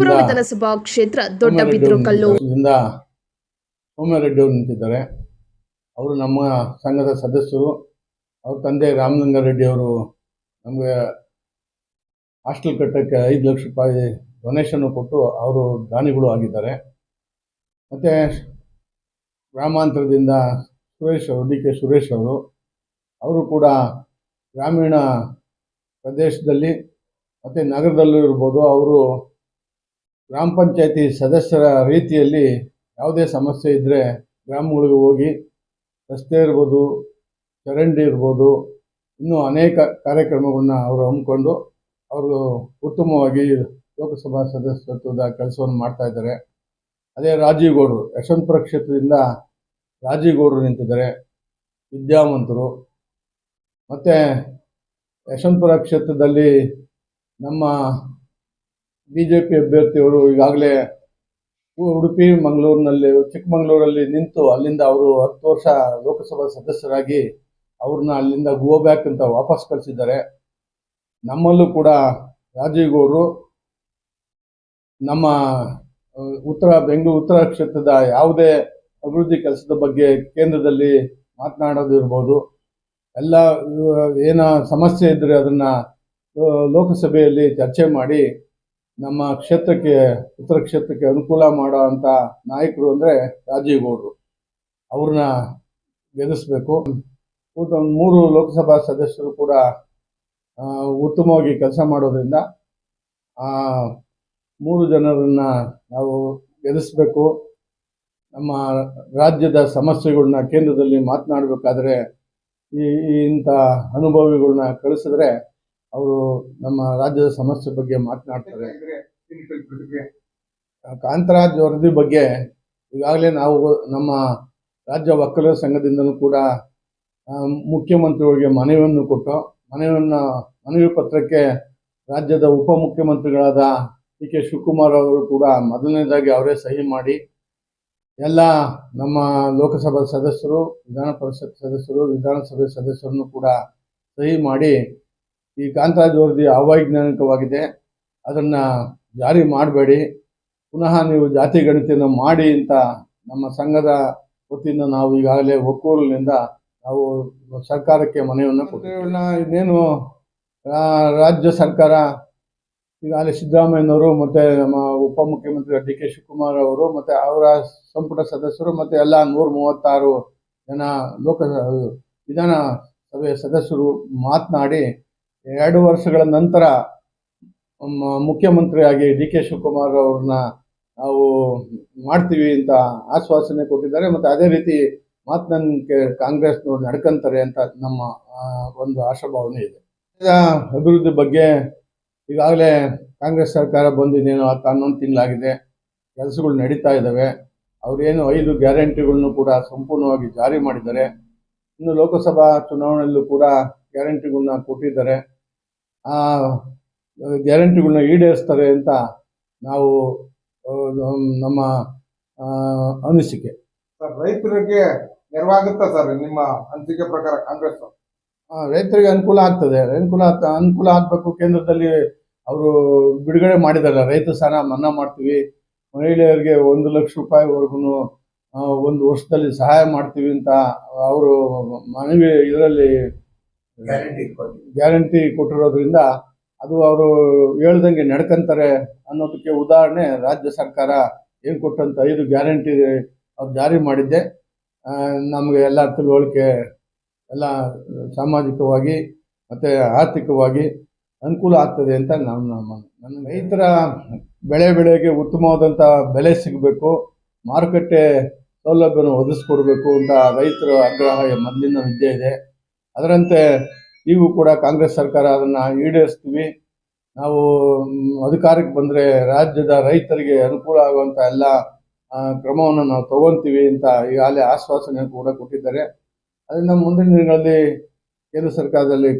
ಯಲ್ಲಾಪುರ ವಿಧಾನಸಭಾ ಕ್ಷೇತ್ರ ದೊಡ್ಡ ಬಿದ್ರು ಕಲ್ಲು. ಸೋಮ್ಯರೆಡ್ಡಿ ಅವರು ನಿಂತಿದ್ದಾರೆ. ಅವರು ನಮ್ಮ ಸಂಘದ ಸದಸ್ಯರು. ಅವ್ರ ತಂದೆ ರಾಮಲಿಂಗಾರೆಡ್ಡಿ ಅವರು ನಮಗೆ ಹಾಸ್ಟೆಲ್ ಕಟ್ಟಕ್ಕೆ ಐದು ಲಕ್ಷ ರೂಪಾಯಿ ಡೊನೇಷನ್ ಕೊಟ್ಟು ಅವರು ದಾನಿಗಳು ಆಗಿದ್ದಾರೆ. ಮತ್ತು ಗ್ರಾಮಾಂತರದಿಂದ ಸುರೇಶ್ ಅವರು ಡಿ ಕೆ ಸುರೇಶ್ ಅವರು ಅವರು ಕೂಡ ಗ್ರಾಮೀಣ ಪ್ರದೇಶದಲ್ಲಿ ಮತ್ತು ನಗರದಲ್ಲೂ ಇರ್ಬೋದು. ಅವರು ಗ್ರಾಮ ಪಂಚಾಯತಿ ಸದಸ್ಯರ ರೀತಿಯಲ್ಲಿ ಯಾವುದೇ ಸಮಸ್ಯೆ ಇದ್ದರೆ ಗ್ರಾಮಗಳಿಗೆ ಹೋಗಿ ರಸ್ತೆ ಇರ್ಬೋದು, ಚರಂಡಿ ಇರ್ಬೋದು, ಇನ್ನೂ ಅನೇಕ ಕಾರ್ಯಕ್ರಮಗಳನ್ನ ಅವರು ಹಮ್ಮಿಕೊಂಡು ಅವರು ಉತ್ತಮವಾಗಿ ಲೋಕಸಭಾ ಸದಸ್ಯತ್ವದ ಕೆಲಸವನ್ನು ಮಾಡ್ತಾ ಇದ್ದಾರೆ. ಅದೇ ರಾಜೀವ್ಗೌಡರು, ಯಶವಂತಪುರ ಕ್ಷೇತ್ರದಿಂದ ರಾಜೀವ್ಗೌಡರು ನಿಂತಿದ್ದಾರೆ, ವಿದ್ಯಾವಂತರು. ಮತ್ತು ಯಶವಂತಪುರ ಕ್ಷೇತ್ರದಲ್ಲಿ ನಮ್ಮ ಬಿ ಜೆ ಪಿ ಅಭ್ಯರ್ಥಿಯವರು ಈಗಾಗಲೇ ಉಡುಪಿ, ಮಂಗಳೂರಿನಲ್ಲಿ, ಚಿಕ್ಕಮಗಳೂರಲ್ಲಿ ನಿಂತು ಅಲ್ಲಿಂದ ಅವರು ಹತ್ತು ವರ್ಷ ಲೋಕಸಭಾ ಸದಸ್ಯರಾಗಿ ಅವ್ರನ್ನ ಅಲ್ಲಿಂದ ಗೋ ಬ್ಯಾಕ್ ಅಂತ ವಾಪಸ್ ಕಳಿಸಿದ್ದಾರೆ. ನಮ್ಮಲ್ಲೂ ಕೂಡ ರಾಜೀವ್ ಗೌಡರು ನಮ್ಮ ಉತ್ತರ, ಬೆಂಗಳೂರು ಉತ್ತರ ಕ್ಷೇತ್ರದ ಯಾವುದೇ ಅಭಿವೃದ್ಧಿ ಕೆಲಸದ ಬಗ್ಗೆ ಕೇಂದ್ರದಲ್ಲಿ ಮಾತನಾಡೋದು ಇರ್ಬೋದು. ಎಲ್ಲ ಏನೋ ಸಮಸ್ಯೆ ಇದ್ದರೆ ಅದನ್ನು ಲೋಕಸಭೆಯಲ್ಲಿ ಚರ್ಚೆ ಮಾಡಿ ನಮ್ಮ ಕ್ಷೇತ್ರಕ್ಕೆ, ಉತ್ತರ ಕ್ಷೇತ್ರಕ್ಕೆ ಅನುಕೂಲ ಮಾಡೋ ಅಂಥ ನಾಯಕರು ಅಂದರೆ ರಾಜೀವ್ ಗೌಡರು. ಅವ್ರನ್ನ ಗೆಲ್ಲಿಸ್ಬೇಕು. ಮೂರು ಲೋಕಸಭಾ ಸದಸ್ಯರು ಕೂಡ ಉತ್ತಮವಾಗಿ ಕೆಲಸ ಮಾಡೋದ್ರಿಂದ, ಆ, ಮೂರು ಜನರನ್ನು ನಾವು ಗೆಲ್ಲಿಸ್ಬೇಕು. ನಮ್ಮ ರಾಜ್ಯದ ಸಮಸ್ಯೆಗಳನ್ನ ಕೇಂದ್ರದಲ್ಲಿ ಮಾತನಾಡಬೇಕಾದ್ರೆ, ಈ ಇಂಥ ಅನುಭವಿಗಳನ್ನ ಕಳಿಸಿದ್ರೆ ಅವರು ನಮ್ಮ ರಾಜ್ಯದ ಸಮಸ್ಯೆ ಬಗ್ಗೆ ಮಾತನಾಡ್ತಾರೆ. ಕಾಂತರಾಜ್ ವರದಿ ಬಗ್ಗೆ ಈಗಾಗಲೇ ನಾವು ನಮ್ಮ ರಾಜ್ಯ ವಕೀಲರ ಸಂಘದಿಂದಲೂ ಕೂಡ ಮುಖ್ಯಮಂತ್ರಿಗಳಿಗೆ ಮನವಿಯನ್ನು ಕೊಟ್ಟು ಮನವಿಯನ್ನು ಮನವಿ ಪತ್ರಕ್ಕೆ ರಾಜ್ಯದ ಉಪಮುಖ್ಯಮಂತ್ರಿಗಳಾದ ಡಿ ಕೆ ಶಿವಕುಮಾರ್ ಅವರು ಕೂಡ ಮೊದಲನೇದಾಗಿ ಅವರೇ ಸಹಿ ಮಾಡಿ ಎಲ್ಲ ನಮ್ಮ ಲೋಕಸಭಾ ಸದಸ್ಯರು ವಿಧಾನ ಪರಿಷತ್ ಸದಸ್ಯರು ವಿಧಾನಸಭೆ ಸದಸ್ಯರನ್ನು ಕೂಡ ಸಹಿ ಮಾಡಿ ಈ ಕಾಂತರಾಜ್ ವರದಿ ಅವೈಜ್ಞಾನಿಕವಾಗಿದೆ ಅದನ್ನು ಜಾರಿ ಮಾಡಬೇಡಿ. ಪುನಃ ನೀವು ಜಾತಿ ಗಣತಿಯನ್ನು ಮಾಡಿ ಅಂತ ನಮ್ಮ ಸಂಘದ ವತಿಯಿಂದ ನಾವು ಈಗಾಗಲೇ ಒಕ್ಕೂರಿನಿಂದ ನಾವು ಸರ್ಕಾರಕ್ಕೆ ಮನವಿಯನ್ನು ಕೊಟ್ಟಿದ್ದೇವೆ. ಇನ್ನೇನು ರಾಜ್ಯ ಸರ್ಕಾರ ಈಗಾಗಲೇ ಸಿದ್ದರಾಮಯ್ಯನವರು ಮತ್ತು ನಮ್ಮ ಉಪಮುಖ್ಯಮಂತ್ರಿ ಡಿ ಕೆ ಶಿವಕುಮಾರ್ ಅವರು ಮತ್ತು ಅವರ ಸಂಪುಟ ಸದಸ್ಯರು ಮತ್ತು ಎಲ್ಲ ನೂರ ಮೂವತ್ತಾರು ಜನ ಲೋಕ ವಿಧಾನಸಭೆಯ ಸದಸ್ಯರು ಮಾತನಾಡಿ ಎರಡು ವರ್ಷಗಳ ನಂತರ ಮುಖ್ಯಮಂತ್ರಿಯಾಗಿ ಡಿ ಕೆ ಶಿವಕುಮಾರ್ ಅವ್ರನ್ನ ನಾವು ಮಾಡ್ತೀವಿ ಅಂತ ಆಶ್ವಾಸನೆ ಕೊಟ್ಟಿದ್ದಾರೆ. ಮತ್ತು ಅದೇ ರೀತಿ ಮಾತನಂಗೆ ಕಾಂಗ್ರೆಸ್ನವ್ರು ನಡ್ಕಂತಾರೆ ಅಂತ ನಮ್ಮ ಆ, ಒಂದು ಆಶಾಭಾವನೆ ಇದೆ. ಅಭಿವೃದ್ಧಿ ಬಗ್ಗೆ ಈಗಾಗಲೇ ಕಾಂಗ್ರೆಸ್ ಸರ್ಕಾರ ಬಂದಿದ್ದೇನೋ ಹತ್ತು ಹನ್ನೊಂದು ತಿಂಗಳಾಗಿದೆ. ಕೆಲಸಗಳು ನಡೀತಾ ಇದ್ದಾವೆ. ಅವರೇನು ಐದು ಗ್ಯಾರಂಟಿಗಳನ್ನು ಕೂಡ ಸಂಪೂರ್ಣವಾಗಿ ಜಾರಿ ಮಾಡಿದ್ದಾರೆ. ಇನ್ನು ಲೋಕಸಭಾ ಚುನಾವಣೆಯಲ್ಲೂ ಕೂಡ ಗ್ಯಾರಂಟಿಗಳನ್ನ ಕೊಟ್ಟಿದ್ದಾರೆ. ಆ ಗ್ಯಾರಂಟಿಗಳನ್ನ ಈಡೇರಿಸ್ತಾರೆ ಅಂತ ನಾವು ನಮ್ಮ ಅನಿಸಿಕೆ. ಸರ್ ರೈತರಿಗೆ ನೆರವಾಗುತ್ತಾ ಸರ್ ನಿಮ್ಮ ಅನಿಸಿಕೆ ಪ್ರಕಾರ ಕಾಂಗ್ರೆಸ್ ರೈತರಿಗೆ ಅನುಕೂಲ ಆಗ್ತದೆ. ಅನುಕೂಲ ಅನುಕೂಲ ಆಗಬೇಕು ಕೇಂದ್ರದಲ್ಲಿ ಅವರು ಬಿಡುಗಡೆ ಮಾಡಿದಾರೆ. ರೈತ ಸಾಲ ಮನ್ನಾ ಮಾಡ್ತೀವಿ. ಮಹಿಳೆಯರಿಗೆ ಒಂದು ಲಕ್ಷ ರೂಪಾಯಿವರೆಗೂ ಒಂದು ವರ್ಷದಲ್ಲಿ ಸಹಾಯ ಮಾಡ್ತೀವಿ ಅಂತ ಅವರು ಮನವಿ ಇದರಲ್ಲಿ ಗ್ಯಾರಂಟಿ ಕೊಟ್ಟಿರೋದ್ರಿಂದ ಅದು ಅವರು ಹೇಳ್ದಂಗೆ ನಡ್ಕಂತಾರೆ ಅನ್ನೋದಕ್ಕೆ ಉದಾಹರಣೆ ರಾಜ್ಯ ಸರ್ಕಾರ ಏನು ಕೊಟ್ಟಂತ ಐದು ಗ್ಯಾರಂಟಿ ಅವ್ರು ಜಾರಿ ಮಾಡಿದ್ದೆ. ನಮಗೆ ಎಲ್ಲ ತಿಳುವಳಿಕೆ ಎಲ್ಲ ಸಾಮಾಜಿಕವಾಗಿ ಮತ್ತು ಆರ್ಥಿಕವಾಗಿ ಅನುಕೂಲ ಆಗ್ತದೆ ಅಂತ ನಮ್ಮ ನನ್ನ ರೈತರ ಬೆಳೆ ಬೆಳೆಗೆ ಉತ್ತಮವಾದಂಥ ಬೆಲೆ ಸಿಗಬೇಕು, ಮಾರುಕಟ್ಟೆ ಸೌಲಭ್ಯನ ಒದಗಿಸ್ಕೊಡ್ಬೇಕು ಅಂತ ರೈತರ ಆಗ್ರಹ ಮೊದಲಿನ ವಿದ್ಯೆ ಇದೆ. ಅದರಂತೆ ಈಗೂ ಕೂಡ ಕಾಂಗ್ರೆಸ್ ಸರ್ಕಾರ ಅದನ್ನು ಈಡೇರಿಸ್ತೀವಿ. ನಾವು ಅಧಿಕಾರಕ್ಕೆ ಬಂದರೆ ರಾಜ್ಯದ ರೈತರಿಗೆ ಅನುಕೂಲ ಆಗುವಂಥ ಎಲ್ಲ ಕ್ರಮವನ್ನು ನಾವು ತಗೊಂತೀವಿ ಅಂತ ಈಗಾಗಲೇ ಆಶ್ವಾಸನೆ ಕೂಡ ಕೊಟ್ಟಿದ್ದಾರೆ. ಅದರಿಂದ ಮುಂದಿನ ದಿನಗಳಲ್ಲಿ ಕೇಂದ್ರ ಸರ್ಕಾರದಲ್ಲಿ